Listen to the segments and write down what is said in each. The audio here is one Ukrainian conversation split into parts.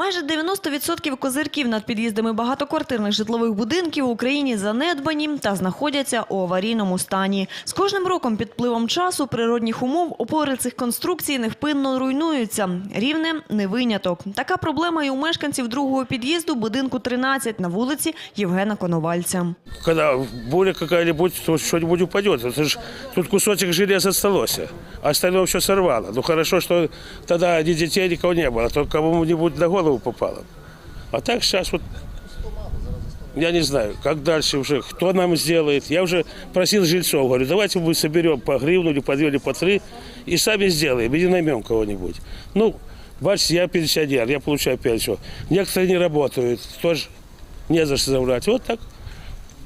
Майже 90% козирків над під'їздами багатоквартирних житлових будинків в Україні занедбані та знаходяться у аварійному стані. З кожним роком під впливом часу природних умов опори цих конструкцій невпинно руйнуються. Рівне не виняток. Така проблема і у мешканців другого під'їзду будинку 13 на вулиці Євгена Коновальця. Когда буря какая-нибудь, то. Это ж тут кусочек железа осталось, а остальное все сорвало. Ну хорошо, что тогда ни детей, никого не было, а то кому-нибудь на голову попало. А так сейчас вот я не знаю, как дальше уже, кто нам сделает. Я уже просил жильцов, говорю, давайте мы соберем по гривну или по две, или по три и сами сделаем, или наймем кого-нибудь. Ну, бачите, я пенсионер, я получаю пенсию. Некоторые не работают, тоже не за что забрать. Вот так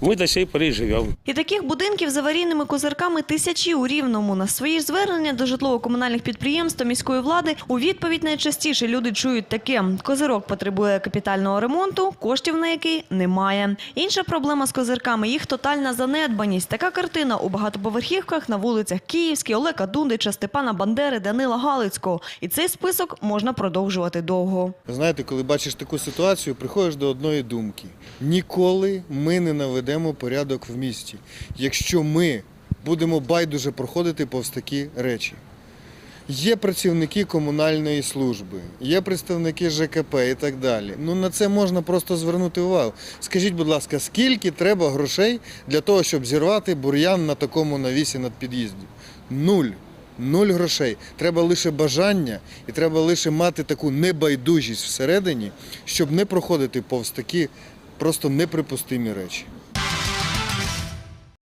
мы до сей поры живем. І таких будинків з аварійними козирками тисячі у Рівному. На свої звернення до житлово-комунальних підприємств та міської влади у відповідь найчастіше люди чують таке. Козирок потребує капітального ремонту, коштів на який немає. Інша проблема з козирками – їх тотальна занедбаність. Така картина у багатоповерхівках на вулицях Київській, Олега Дундича, Степана Бандери, Данила Галицького. І цей список можна продовжувати довго. Знаєте, коли бачиш таку ситуацію, приходиш до одної думки: ніколи ми не наведемо порядок в місті, якщо ми будемо байдуже проходити повз такі речі. Є працівники комунальної служби, є представники ЖКП і так далі. Ну на це можна просто звернути увагу. Скажіть, будь ласка, скільки треба грошей для того, щоб зірвати бур'ян на такому навісі над під'їздом? Нуль. Нуль грошей. Треба лише бажання і треба лише мати таку небайдужість всередині, щоб не проходити повз такі просто неприпустимі речі.